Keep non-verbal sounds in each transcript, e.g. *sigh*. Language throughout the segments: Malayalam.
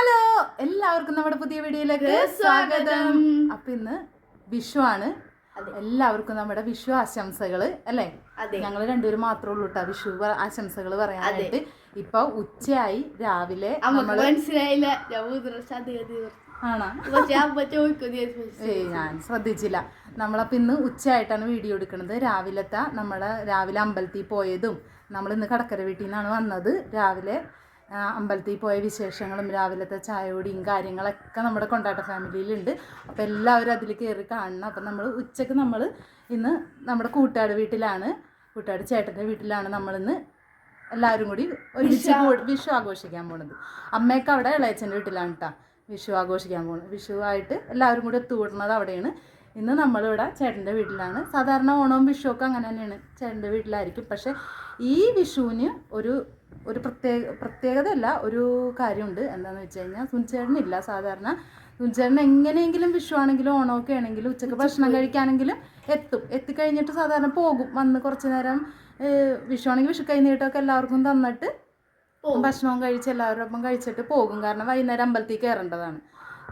ഹലോ എല്ലാവർക്കും നമ്മുടെ പുതിയ വീഡിയോയിലേക്ക് സ്വാഗതം. അപ്പൊ ഇന്ന് വിഷു ആണ്. എല്ലാവർക്കും നമ്മുടെ വിഷു ആശംസകൾ അല്ലേ. ഞങ്ങൾ രണ്ടുപേരും മാത്രമേ ഉള്ളൂ കേട്ടോ വിഷു ആശംസകൾ പറയാനായിട്ട്. ഇപ്പൊ ഉച്ചയായി രാവിലെ മനസ്സിലായില്ല. ഞാൻ ശ്രദ്ധിച്ചില്ല. നമ്മളപ്പോൾ ഇന്ന് ഉച്ചയായിട്ടാണ് വീഡിയോ എടുക്കുന്നത്. രാവിലത്തെ നമ്മളെ രാവിലെ അമ്പലത്തിൽ പോയതും നമ്മൾ ഇന്ന് കടക്കര വീട്ടിൽ നിന്നാണ് വന്നത്. രാവിലെ അമ്പലത്തിൽ പോയ വിശേഷങ്ങളും രാവിലത്തെ ചായയോടിയും കാര്യങ്ങളൊക്കെ നമ്മുടെ കൊണ്ടാട്ട ഫാമിലിയിലുണ്ട്. അപ്പോൾ എല്ലാവരും അതിൽ കയറി കാണണം. അപ്പം നമ്മൾ ഉച്ചയ്ക്ക് നമ്മൾ ഇന്ന് നമ്മുടെ കൂട്ടാട് വീട്ടിലാണ്. കൂട്ടാട് ചേട്ടന്റെ വീട്ടിലാണ് നമ്മളിന്ന് എല്ലാവരും കൂടി ഒരുമിച്ച് വിഷു ആഘോഷിക്കാൻ പോകുന്നത് അമ്മയൊക്കെ അവിടെ ഇളയച്ചന്റെ വീട്ടിലാണ് കേട്ടോ വിഷു ആഘോഷിക്കാൻ പോകുന്നത് വിഷുവായിട്ട് എല്ലാവരും കൂടി ഒത്തുകൂടുന്നത് അവിടെയാണ്. ഇന്ന് നമ്മളിവിടെ ചേട്ടന്റെ വീട്ടിലാണ്. സാധാരണ ഓണവും വിഷുവൊക്കെ അങ്ങനെ തന്നെയാണ് ചേട്ടന്റെ വീട്ടിലായിരിക്കും. പക്ഷേ ഈ വിഷുവിന് ഒരു ഒരു പ്രത്യേക പ്രത്യേകതയല്ല ഒരു കാര്യമുണ്ട്. എന്താണെന്ന് വെച്ച് കഴിഞ്ഞാൽ സുനിച്ചേട്ടനില്ല സാധാരണ. സുനിച്ചേട്ടൻ എങ്ങനെയെങ്കിലും വിഷു ആണെങ്കിലും ഓണമൊക്കെ ആണെങ്കിലും ഉച്ചയ്ക്ക് ഭക്ഷണം കഴിക്കാനെങ്കിലും എത്തും. എത്തിക്കഴിഞ്ഞിട്ട് സാധാരണ പോകും. വന്ന് കുറച്ച് നേരം വിഷു ആണെങ്കിൽ വിഷു കഴിഞ്ഞിട്ടൊക്കെ എല്ലാവർക്കും തന്നിട്ട് ഭക്ഷണവും കഴിച്ച് എല്ലാവരോടൊപ്പം കഴിച്ചിട്ട് പോകും. കാരണം വൈകുന്നേരം അമ്പലത്തിൽ കയറേണ്ടതാണ്.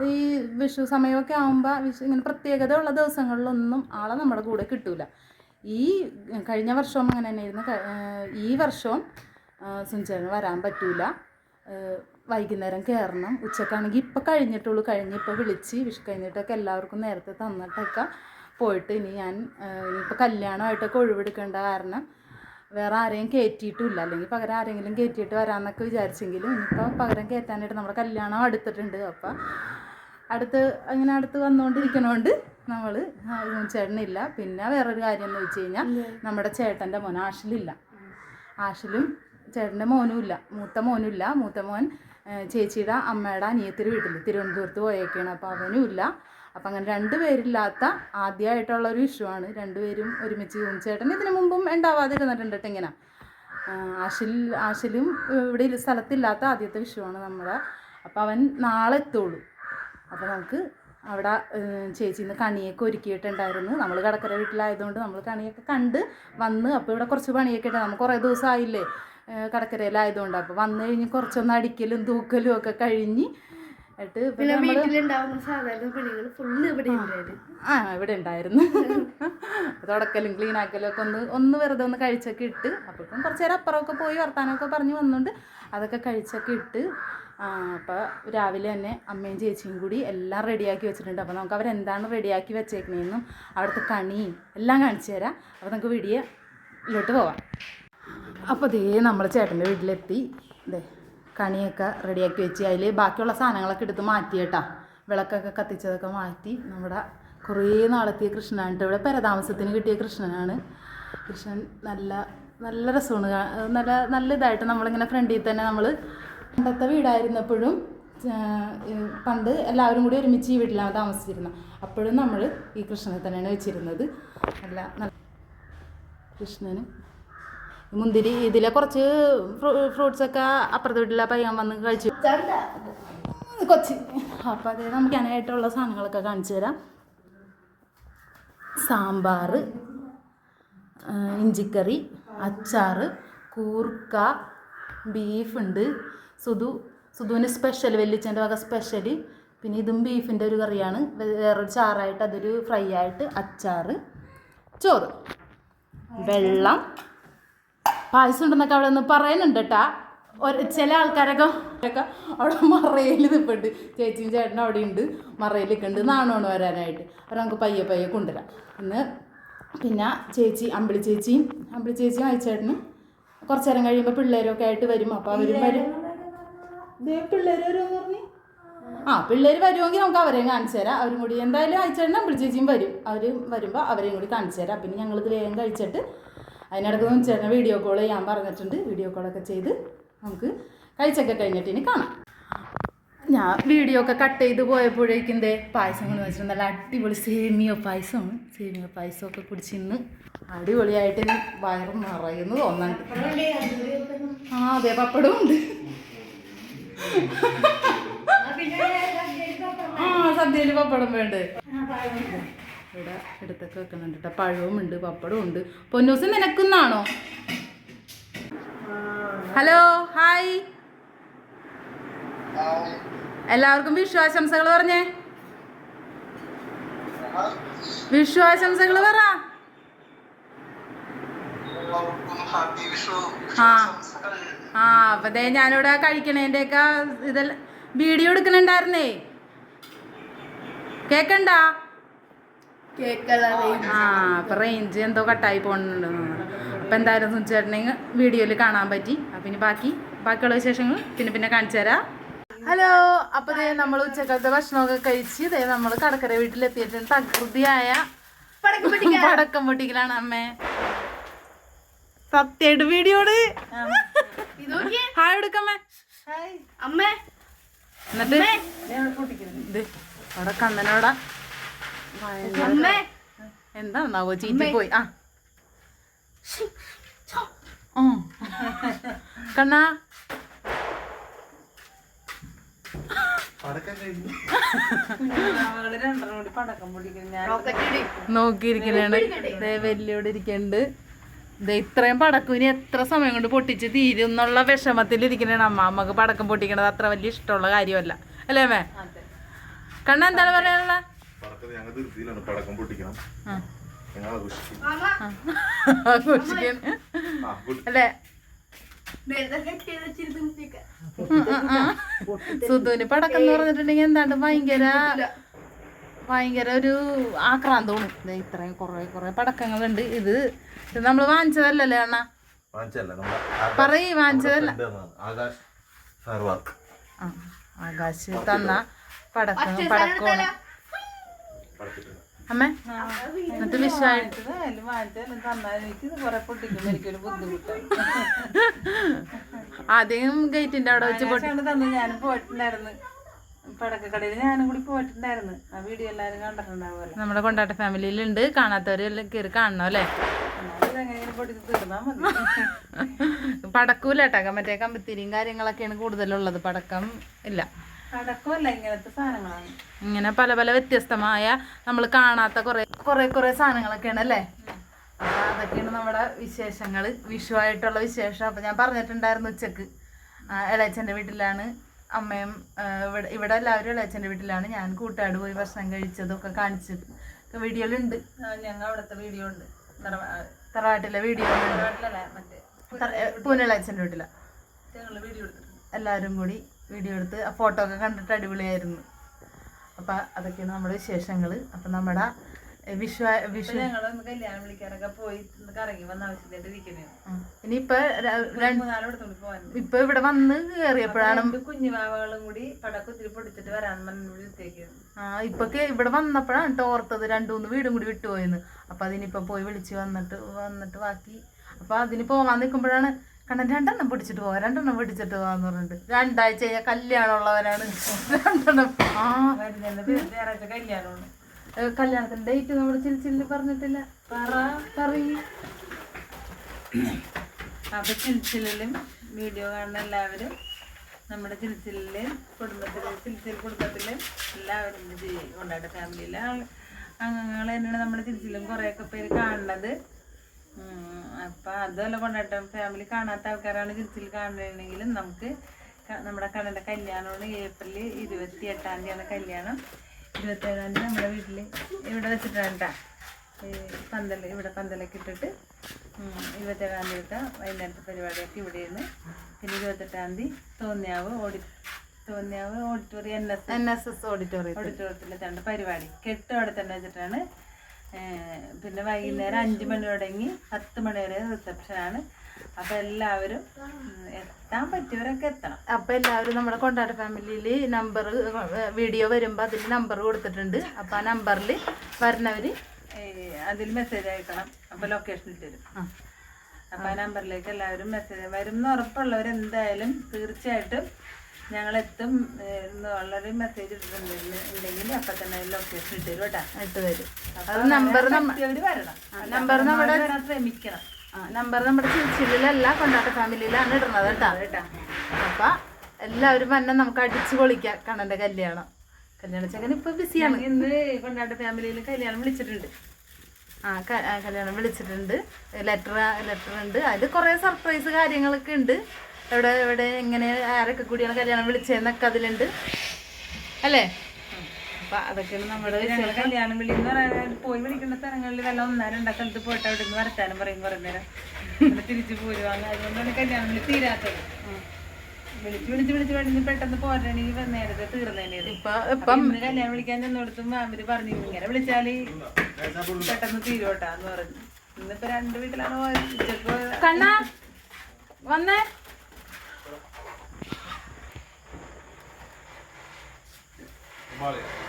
ഈ വിഷു സമയമൊക്കെ ആകുമ്പോൾ വിഷു ഇങ്ങനെ പ്രത്യേകത ഉള്ള ദിവസങ്ങളിലൊന്നും ആളെ നമ്മുടെ കൂടെ കിട്ടൂല. ഈ കഴിഞ്ഞ വർഷവും അങ്ങനെ തന്നെയായിരുന്നു. ഈ വർഷവും സുനിച്ചേട്ടന് വരാൻ പറ്റൂല. വൈകുന്നേരം കയറണം ഉച്ചക്കാണെങ്കിൽ ഇപ്പം കഴിഞ്ഞിട്ടുള്ളൂ. കഴിഞ്ഞ് ഇപ്പോൾ വിളിച്ച് വിഷു കഴിഞ്ഞിട്ടൊക്കെ എല്ലാവർക്കും നേരത്തെ തന്നിട്ടൊക്കെ പോയിട്ട് ഇനി ഞാൻ ഇനിയിപ്പോൾ കല്യാണമായിട്ടൊക്കെ ഒഴിവെടുക്കേണ്ട കാരണം വേറെ ആരെയും കയറ്റിയിട്ടില്ല അല്ലെങ്കിൽ പകരം ആരെങ്കിലും കയറ്റിയിട്ട് വരാമെന്നൊക്കെ വിചാരിച്ചെങ്കിലും ഇനിയിപ്പോൾ പകരം കയറ്റാനായിട്ട് നമ്മുടെ കല്യാണം അടുത്തിട്ടുണ്ട്. അപ്പം അടുത്ത് അങ്ങനെ അടുത്ത് വന്നുകൊണ്ടിരിക്കണോണ്ട് നമ്മൾ ചേട്ടനില്ല. പിന്നെ വേറൊരു കാര്യം എന്ന് വെച്ച് കഴിഞ്ഞാൽ നമ്മുടെ ചേട്ടന്റെ മോൻ ആഷിലില്ല. ആഷിലും ചേട്ടന്റെ മോനും ഇല്ല. മൂത്ത മോനും ഇല്ല. മൂത്ത മോൻ ചേച്ചിയുടെ അമ്മയുടെ അനിയത്തിരി വീട്ടിൽ തിരുവനന്തപുരത്ത് പോയേക്കാണ്. അപ്പോൾ അവനും ഇല്ല. അപ്പം അങ്ങനെ രണ്ടുപേരില്ലാത്ത ആദ്യമായിട്ടുള്ള ഒരു ഇഷ്യൂ ആണ്. രണ്ടുപേരും ഒരുമിച്ച് ചേട്ടൻ ഇതിനു മുമ്പും ഉണ്ടാവാതിരുന്നിട്ടുണ്ട് ഇങ്ങനെ. ആശിൽ ആഷിൽ ആഷിലും ഇവിടെ സ്ഥലത്തില്ലാത്ത ആദ്യത്തെ വിഷുവാണ് നമ്മുടെ. അപ്പം അവൻ നാളെ എത്തുള്ളൂ. അപ്പോൾ നമുക്ക് അവിടെ ചേച്ചി ചേച്ചിന്ന് കണിയൊക്കെ ഒരുക്കിയിട്ടുണ്ടായിരുന്നു. നമ്മൾ കടക്കര വീട്ടിലായതുകൊണ്ട് നമ്മൾ കണിയൊക്കെ കണ്ട് വന്ന് അപ്പോൾ ഇവിടെ കുറച്ച് പണിയൊക്കെ ഉണ്ട്. നമുക്ക് കുറേ ദിവസമായില്ലേ കടക്കരയിലായതുകൊണ്ട്. അപ്പോൾ വന്നു കഴിഞ്ഞ് കുറച്ചൊന്ന് അടിക്കലും തൂക്കലും ഒക്കെ കഴിഞ്ഞ് എന്നിട്ട് പിന്നെ പിന്നെ നമ്മൾ വീട്ടിലുണ്ടാവുന്ന സാധാരണ പണികൾ ഫുള്ള് ഇവിടെ ആ ഇവിടെ ഉണ്ടായിരുന്നു. തുടക്കലും ക്ലീൻ ആക്കലും ഒക്കെ ഒന്ന് ഒന്ന് വെറുതെ ഒന്ന് കഴിച്ചൊക്കെ ഇട്ട് അപ്പോഴേക്കും കുറച്ച് നേരം അപ്പുറമൊക്കെ പോയി വർത്താനമൊക്കെ പറഞ്ഞ് വന്നുകൊണ്ട് അതൊക്കെ കഴിച്ചൊക്കെ ഇട്ട് അപ്പോൾ രാവിലെ തന്നെ അമ്മയും ചേച്ചിയും കൂടി എല്ലാം റെഡിയാക്കി വെച്ചിട്ടുണ്ട്. അപ്പോൾ നമുക്ക് അവരെന്താണ് റെഡിയാക്കി വെച്ചേക്കണേന്നും അവിടുത്തെ കണിയും എല്ലാം കാണിച്ചു തരാം. അപ്പോൾ നമുക്ക് വീഡിയോയിലോട്ട് പോവാം. അപ്പോൾ ദേ നമ്മൾ ചേട്ടന്റെ വീട്ടിലെത്തി. ഇതേ കണിയൊക്കെ റെഡിയാക്കി വെച്ച്. അതിൽ ബാക്കിയുള്ള സാധനങ്ങളൊക്കെ എടുത്ത് മാറ്റി കേട്ടാ. വിളക്കൊക്കെ കത്തിച്ചതൊക്കെ മാറ്റി നമ്മുടെ കുറേ നാളെത്തിയ കൃഷ്ണനാണ്. ഇവിടെ പരതാമസത്തിന് കിട്ടിയ കൃഷ്ണനാണ്. കൃഷ്ണൻ നല്ല നല്ല രസമാണ്. നല്ല നല്ല ഇതായിട്ട് നമ്മളിങ്ങനെ ഫ്രണ്ടിൽ തന്നെ നമ്മൾ പണ്ടത്തെ വീടായിരുന്നപ്പോഴും പണ്ട് എല്ലാവരും കൂടി ഒരുമിച്ച് ഈ വീട്ടിലാണ് താമസിച്ചിരുന്നത്. അപ്പോഴും നമ്മൾ ഈ കൃഷ്ണനെ തന്നെയാണ് വെച്ചിരുന്നത്. നല്ല കൃഷ്ണന്. മുന്തിരി ഇതിലെ കുറച്ച് ഫ്രൂട്ട്സ് ഒക്കെ അപ്പുറത്തെ വീട്ടിലെ പയ്യൻ വന്ന് കഴിച്ചു. കൊച്ചി. അപ്പോൾ നമുക്ക് അതിനായിട്ടുള്ള സാധനങ്ങളൊക്കെ കാണിച്ചു തരാം. സാമ്പാർ ഇഞ്ചിക്കറി അച്ചാറ് കൂർക്ക ബീഫുണ്ട്. സുധു സുധുവിന് സ്പെഷ്യൽ വെല്ലിച്ചന്റെ വക സ്പെഷ്യൽ പിന്നെ ഇതും ബീഫിന്റെ ഒരു കറിയാണ്. വേറെ വേറൊരു ചാറായിട്ട് അതൊരു ഫ്രൈ ആയിട്ട് അച്ചാറ് ചോറ്. വെള്ളം. പായസം ഉണ്ടെന്നൊക്കെ അവിടെ നിന്ന് പറയുന്നുണ്ട് കേട്ടാ ഒരു ചില ആൾക്കാരൊക്കെ ഒക്കെ അവിടെ മറയിൽ നിൽപ്പുണ്ട് ചേച്ചിയും ചേട്ടനും അവിടെ ഉണ്ട്. മറയിൽ നിൽക്കുന്നുണ്ട് നാണോണ് വരാനായിട്ട്. അവർ നമുക്ക് പയ്യെ പയ്യെ കൊണ്ടുവരാം. ഇന്ന് പിന്നെ ചേച്ചി അമ്പിളി ചേച്ചിയും അമ്പിളി ചേച്ചിയും അയച്ചേട്ടനും കുറച്ച് നേരം കഴിയുമ്പോൾ പിള്ളേരൊക്കെ ആയിട്ട് വരും. അപ്പോൾ അവരും വരും ദേ പിള്ളേർ വരുമെന്ന് പറഞ്ഞു ആ പിള്ളേർ വരുമെങ്കിൽ നമുക്ക് അവരെയും കാണിച്ചു തരാം. അവരും കൂടി എന്തായാലും അയച്ചേട്ടനും അമ്പിളി ചേച്ചിയും വരും. അവർ വരുമ്പോൾ അവരെയും കൂടി കാണിച്ചു തരാം. പിന്നെ ഞങ്ങളിത് വേഗം കഴിച്ചിട്ട് അതിനിടയ്ക്ക് ചേട്ടനെ വീഡിയോ കോൾ ചെയ്യാൻ പറഞ്ഞിട്ടുണ്ട്. വീഡിയോ കോളൊക്കെ ചെയ്ത് നമുക്ക് കഴിച്ചൊക്കെ കഴിഞ്ഞിട്ട് ഇനി കാണാം. ഞാൻ വീഡിയോ ഒക്കെ കട്ട് ചെയ്ത് പോയപ്പോഴേക്കും ദേ പായസം കൊണ്ട് വെച്ചിട്ടുണ്ട് നല്ല അടിപൊളി സേമിയോ പായസമാണ് സേമിയോ പായസമൊക്കെ കുടിച്ച് ഇന്ന് അടിപൊളിയായിട്ട് വയറും നിറയുന്നു തോന്നുന്നുണ്ട്. ആ അതെ പപ്പടവും ഉണ്ട്. ആ സദ്യയിൽ പപ്പടം വേണ്ടേ? ഇവിടെ എടുത്തൊക്കെ വെക്കുന്നുണ്ട് കേട്ടോ. പഴവും ഉണ്ട് പപ്പടവും ഉണ്ട്. പൊന്നൂസ് നിനക്കുന്നാണോ? Hello hi. എല്ലാവർക്കും വിശ്വാസംസകൾ പറഞ്ഞേ. വിശ്വാസംസകൾ പറ. ആ. ആ അപ്പൊ ദേ ഞാനിവിടെ കഴിക്കണേന്റെ ഒക്കെ ഇതെല്ലാം വീഡിയോ എടുക്കണുണ്ടായിരുന്നേ. കേക്കണ്ട? കേക്കല്ല ആ അപ്പൊ റേഞ്ച് എന്തോ കട്ടായി പോണുണ്ട്. അപ്പൊ എന്തായാലും സുചേട്ടനെ വീഡിയോയിൽ കാണാൻ പറ്റി. അപ്പൊ ഇനി ബാക്കി ബാക്കിയുള്ള വിശേഷങ്ങൾ പിന്നെ പിന്നെ കാണിച്ചു തരാം. ഹലോ അപ്പൊ ദേ നമ്മൾ ഉച്ചക്കാലത്തെ ഭക്ഷണമൊക്കെ കഴിച്ച് ദേ നമ്മൾ കടക്കര വീട്ടിലെത്തിയിട്ടുണ്ട്. തകൃതിയായ. പടക്കം പൊട്ടിക്കലാണ് അമ്മേ. സത്യമായിട്ട് വീഡിയോട്. ഹായ് എടുക്കമ്മേ അമ്മേ. എന്നിട്ട്? അവിടെ കണ്ണനോടാ. എന്താ എന്താണാവോ ചീറ്റി പോയി. ആ. *laughs* കണ്ണാ. ദേ വെല്ലിയോടെ ഇരിക്കണ്ട് ദേ ഇത്രയും പടക്കം ഇനി എത്ര സമയം കൊണ്ട് പൊട്ടിച്ച് തീരും എന്നുള്ള വിഷമത്തിൽ ഇരിക്കണേണ് അമ്മ. അമ്മയ്ക്ക് പടക്കം പൊട്ടിക്കണത് അത്ര വലിയ ഇഷ്ടമുള്ള കാര്യമല്ല. അല്ലേ മേ കണ്ണ എന്താണ് പറയാനുള്ള? പടക്കം പൊട്ടിക്കണം. അല്ലേ. സുധുവിന് പടക്കം എന്ന് പറഞ്ഞിട്ടുണ്ടെങ്കിൽ എന്താണ്ട് ഭയങ്കര ഭയങ്കര ഒരു ആക്രാന്തമാണ്. ദേ ഇത്രയും കുറെ കുറെ പടക്കങ്ങളുണ്ട്. ഇത് ഇത് നമ്മൾ വാങ്ങിച്ചതല്ലല്ലേ അണ്ണ? പറയ് വാങ്ങിച്ചതല്ല. ആകാശ് തന്ന പടക്കം പടക്കമാണ്. അമ്മേ എന്നിട്ട് വിഷയമായിട്ട് ആദ്യം ഗേറ്റിന്റെ അവിടെ വെച്ച് പൊട്ടി. ഞാൻ ഞാനും പോയിട്ടുണ്ടായിരുന്നു. പടക്കക്കടയിൽ ഞാനും കൂടി പോയിട്ടുണ്ടായിരുന്നു. ആ വീഡിയോ എല്ലാവരും കണ്ടിട്ടുണ്ടാവുമല്ലോ. നമ്മുടെ കൊണ്ടാട്ട ഫാമിലിയിലുണ്ട്. കാണാത്തവരെല്ലാം കയറി കാണണം അല്ലേ? പടക്കൂല പടക്കൂലട്ടാ. മറ്റേ കമ്പത്തിരിയും കാര്യങ്ങളൊക്കെയാണ് കൂടുതലുള്ളത്. പടക്കം ഇല്ല. പടക്കമല്ല ഇങ്ങനത്തെ സാധനങ്ങളാണ്. ഇങ്ങനെ പല പല വ്യത്യസ്തമായ നമ്മൾ കാണാത്ത കുറെ കുറെ കുറെ സാധനങ്ങളൊക്കെയാണ് അല്ലേ? അപ്പൊ അതൊക്കെയാണ് നമ്മുടെ വിശേഷങ്ങൾ വിഷുവായിട്ടുള്ള വിശേഷം. അപ്പൊ ഞാൻ പറഞ്ഞിട്ടുണ്ടായിരുന്നു ഉച്ചയ്ക്ക്. ഇളയച്ചന്റെ ഇളയച്ചന്റെ വീട്ടിലാണ് അമ്മയും ഇവിടെ ഇവിടെ എല്ലാവരും ഇളയച്ചന്റെ വീട്ടിലാണ്. ഞാൻ കൂട്ടുകാട് പോയി ഭക്ഷണം കഴിച്ചതൊക്കെ കാണിച്ചത് വീഡിയോയിലുണ്ട്. ഞങ്ങൾ അവിടുത്തെ വീഡിയോ ഉണ്ട് തറവാട്ടിലെ വീഡിയോ പൂനിളയച്ചന്റെ വീട്ടിലാണ് എല്ലാവരും കൂടി വീഡിയോ എടുത്ത് ആ ഫോട്ടോ ഒക്കെ കണ്ടിട്ട് അടിപൊളിയായിരുന്നു. അപ്പം അതൊക്കെയാണ് നമ്മുടെ വിശേഷങ്ങൾ അപ്പം നമ്മുടെ ഞങ്ങളൊന്ന് കല്യാണം വിളിക്കാനൊക്കെ പോയി കറങ്ങി വന്ന ആവശ്യത്തിനായിട്ട് ഇരിക്കണേ. ഇനിയിപ്പോ ഇപ്പൊ ഇവിടെ വന്ന് കേറിയപ്പോഴാണ് കുഞ്ഞുമാവകളും കുഞ്ഞുവാവകളും കൂടി പടക്കുത്തിരി പൊടിച്ചിട്ട് വരാൻ പറഞ്ഞു വിളിച്ചേക്കുന്നു ആ ഇപ്പൊ ഇവിടെ വന്നപ്പോഴാണ് ട്ടോ ഓർത്തത് രണ്ടു മൂന്ന് വീടും കൂടി വിട്ടുപോയെന്ന് അപ്പൊ അതിനിപ്പോ പോയി വിളിച്ച് വന്നിട്ട് വന്നിട്ട് ബാക്കി. അപ്പൊ അതിന് പോവാൻ നിൽക്കുമ്പോഴാണ് കണ്ണൻ രണ്ടെണ്ണം പിടിച്ചിട്ട് പോവാ രണ്ടെണ്ണം പിടിച്ചിട്ട് പോവാന്ന് പറഞ്ഞിട്ട്. രണ്ടാഴ്ച കഴിഞ്ഞാൽ കല്യാണമുള്ളവരാണ് രണ്ടെണ്ണം. ആ കല്യാണമാണ്. ഏ, ഡേറ്റ് നമ്മൾ നമ്മുടെ ചിരിച്ചില്ല പറഞ്ഞിട്ടില്ല. പറ പറയ്. അപ്പൊ ചിൽച്ചിലും വീഡിയോ കാണുന്ന എല്ലാവരും നമ്മുടെ ചിൽച്ചിലിൽ കുടുംബത്തിൽ ചിൽച്ചിൽ കുടുംബത്തിൽ എല്ലാവരും ഉണ്ടായിട്ട് ഫാമിലിയിലെ അംഗങ്ങൾ തന്നെയാണ് നമ്മുടെ ചിൽച്ചിലും കുറേയൊക്കെ പേര് കാണുന്നത്. അപ്പം അപ്പൊ അതുമല്ല കൊണ്ടാട്ടം ഫാമിലി കാണാത്ത ആൾക്കാരാണ് ചിൽച്ചിൽ കാണുന്നുണ്ടെങ്കിലും നമുക്ക് നമ്മുടെ കണ്ണന്റെ കല്യാണമാണ് ഏപ്രിൽ ഇരുപത്തി എട്ടാം തീയതിയാണ് കല്യാണം. ഇരുപത്തേഴാം തീയതി നമ്മുടെ വീട്ടിൽ ഇവിടെ വെച്ചിട്ടാണ് കേട്ടോ പന്തൽ ഇവിടെ പന്തലൊക്കെ ഇട്ടിട്ട് ഇരുപത്തേഴാം തീയതി വൈകുന്നേരത്തെ പരിപാടിയൊക്കെ ഇവിടെയാണ് പിന്നെ ഇരുപത്തെട്ടാം തീയതി തോന്നിയാവ് Audi തോന്നിയാവ് auditorium N S N S S auditorium ഓഡിറ്റോറിയത്തിൽ തന്നെ പരിപാടി. കെട്ട് അവിടെ തന്നെ വെച്ചിട്ടാണ് പിന്നെ വൈകുന്നേരം അഞ്ച് മണി തുടങ്ങി പത്ത് മണി വരെ റിസപ്ഷനാണ് അപ്പം എല്ലാവരും എത്താൻ പറ്റിയവരൊക്കെ എത്തണം. അപ്പൊ എല്ലാവരും നമ്മുടെ കൊണ്ടാട്ട ഫാമിലിയിൽ നമ്പർ വീഡിയോ വരുമ്പോ അതിൽ നമ്പർ കൊടുത്തിട്ടുണ്ട്. അപ്പൊ ആ നമ്പറിൽ വരുന്നവര് അതിൽ മെസ്സേജ് അയക്കണം. അപ്പൊ ലൊക്കേഷൻ തരും. ആ. അപ്പോൾ ആ നമ്പറിലേക്ക് എല്ലാവരും മെസ്സേജ് വരും ഉറപ്പുള്ളവർ എന്തായാലും തീർച്ചയായിട്ടും ഞങ്ങൾ എത്തും ഉള്ളൊരു മെസ്സേജ് ഇട്ടിട്ടുണ്ടെങ്കിൽ അപ്പൊ തന്നെ ലൊക്കേഷൻ ഇട്ടു കേട്ടോ. ഇട്ട് വരും അപ്പൊ നമ്പർ വരണം. നമ്പർ നമ്മുടെ ശ്രമിക്കണം. നമ്പർ നമ്മുടെ ചിരിച്ചിലല്ല കൊണ്ടാട്ട ഫാമിലിയിലാണ് ഇടുന്നത് കേട്ടോ. കേട്ടോ. അപ്പൊ എല്ലാവരും വന്നെ നമുക്ക് അടിച്ചു പൊളിക്കാം കണ്ണന്റെ കല്യാണം. കല്യാണ ചെക്കൻ ഇപ്പൊ ബിസിയാണ് ഇന്ന് കൊണ്ടാട്ട ഫാമിലിയിൽ കല്യാണം വിളിച്ചിട്ടുണ്ട്. ആ ആ, കല്യാണം വിളിച്ചിട്ടുണ്ട്. ലെറ്റർ ലെറ്റർ ഉണ്ട്. അതിൽ കുറേ സർപ്രൈസ് കാര്യങ്ങളൊക്കെ ഉണ്ട്. എവിടെ എവിടെ എങ്ങനെ ആരൊക്കെ കൂടിയാണ് കല്യാണം വിളിച്ചതെന്നൊക്കെ അതിലുണ്ട്. അല്ലേ? അപ്പൊ അതൊക്കെയാണ് നമ്മുടെ കല്യാണം വിളി എന്ന് പറയുന്നത് പോയി വിളിക്കുന്ന സ്ഥലങ്ങളിൽ വല്ല ഒന്നാരം രണ്ടാ സ്ഥലത്ത് പോയിട്ട് അവിടെ നിന്ന് വരത്താനും പറയും കുറേ നേരം. തിരിച്ചു പോരുവാங்க അതുകൊണ്ടാണ് കല്യാണം വിളി തീരാത്തത്. വിളിച്ച് വിളിച്ച് വിളിച്ച് വിളിച്ച് പെട്ടെന്ന് പോരണെങ്കിൽ നേരത്തെ തീർന്നേനെ ഇപ്പൊ ഇന്ന് കല്യാണം വിളിക്കാൻ ചെന്നിടത്തും അവർ പറഞ്ഞു ഇങ്ങനെ വിളിച്ചാൽ പെട്ടെന്ന് തീരോട്ടാന്ന് പറഞ്ഞു. ഇന്നിപ്പോ രണ്ട് വീട്ടിലാണ് വന്നേ.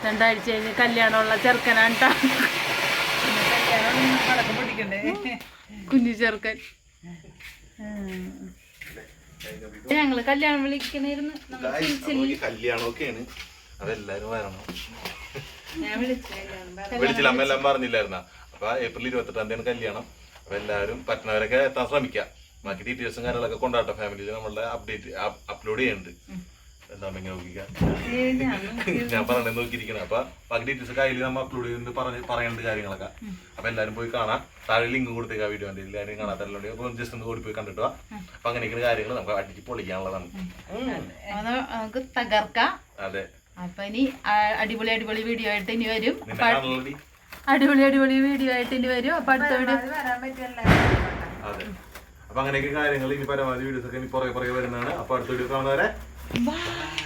രണ്ടാഴ്ച കഴിഞ്ഞ് കല്യാണമുള്ള ചെറുക്കനാണ് കുഞ്ഞു ചെറുക്കൻ. ഞങ്ങൾ കല്യാണം വിളിക്കണായിരുന്നു. കല്യാണമൊക്കെയാണ്. അതെല്ലാരും വരണം. വിളിച്ചില്ല അമ്മ എല്ലാം പറഞ്ഞില്ലായിരുന്ന? അപ്പൊ ഏപ്രിൽ ഇരുപത്തെട്ടാം തീയതിയാണ് കല്യാണം. അപ്പൊ എല്ലാവരും പറ്റുന്നവരൊക്കെ എത്താൻ ശ്രമിക്കാം. ബാക്കി ഡീറ്റെയിൽസും കാര്യങ്ങളൊക്കെ കൊണ്ടാട്ടോ. ഫാമിലിയിൽ നമ്മളുടെ അപ്ഡേറ്റ് അപ്ലോഡ് ചെയ്യുന്നുണ്ട്. എന്താ ഇങ്ങനെ നോക്കിക്കാം? ഏയ് ഞാൻ പറയണേ നോക്കിയിരിക്കണം. അപ്പൊ ബാക്കി ഡീറ്റെയിൽസ് ഒക്കെ അതിൽ നമ്മൾ അപ്ലോഡ് ചെയ്യുന്നുണ്ട് പറഞ്ഞ് പറയേണ്ട കാര്യങ്ങളൊക്കെ. അപ്പൊ എല്ലാരും പോയി കാണാം. താഴെ ലിങ്ക് കൊടുത്തേക്ക് ആ വീഡിയോ എല്ലാവരും കാണാത്തല്ലോ അപ്പൊ ജസ്റ്റ് ഒന്ന് ഓടി പോയി കണ്ടിട്ട്. വാ അപ്പൊ അങ്ങനെയൊക്കെയാണ് കാര്യങ്ങൾ നമുക്ക് അടിച്ച് പൊളിക്കാനുള്ളതാണ്. നമുക്ക് തകർക്കാം. അതെ. അപ്പൊ ഇനി അടിപൊളി അടിപൊളി വീഡിയോ ആയിട്ട് ഇനി വരും. അടിപൊളി അടിപൊളി വീഡിയോ ആയിട്ട് ഇനി വരും. അപ്പൊ അടുത്ത വീഡിയോ എല്ലാവരും അതെ അപ്പൊ അങ്ങനെയൊക്കെ കാര്യങ്ങൾ ഇനി പരമാവധി വീഡിയോസ് ഒക്കെ ഇനി പുറകെ പുറകെ വരുന്നതാണ്. അപ്പൊ അടുത്ത വീഡിയോ കാണുന്നവരെ Bye.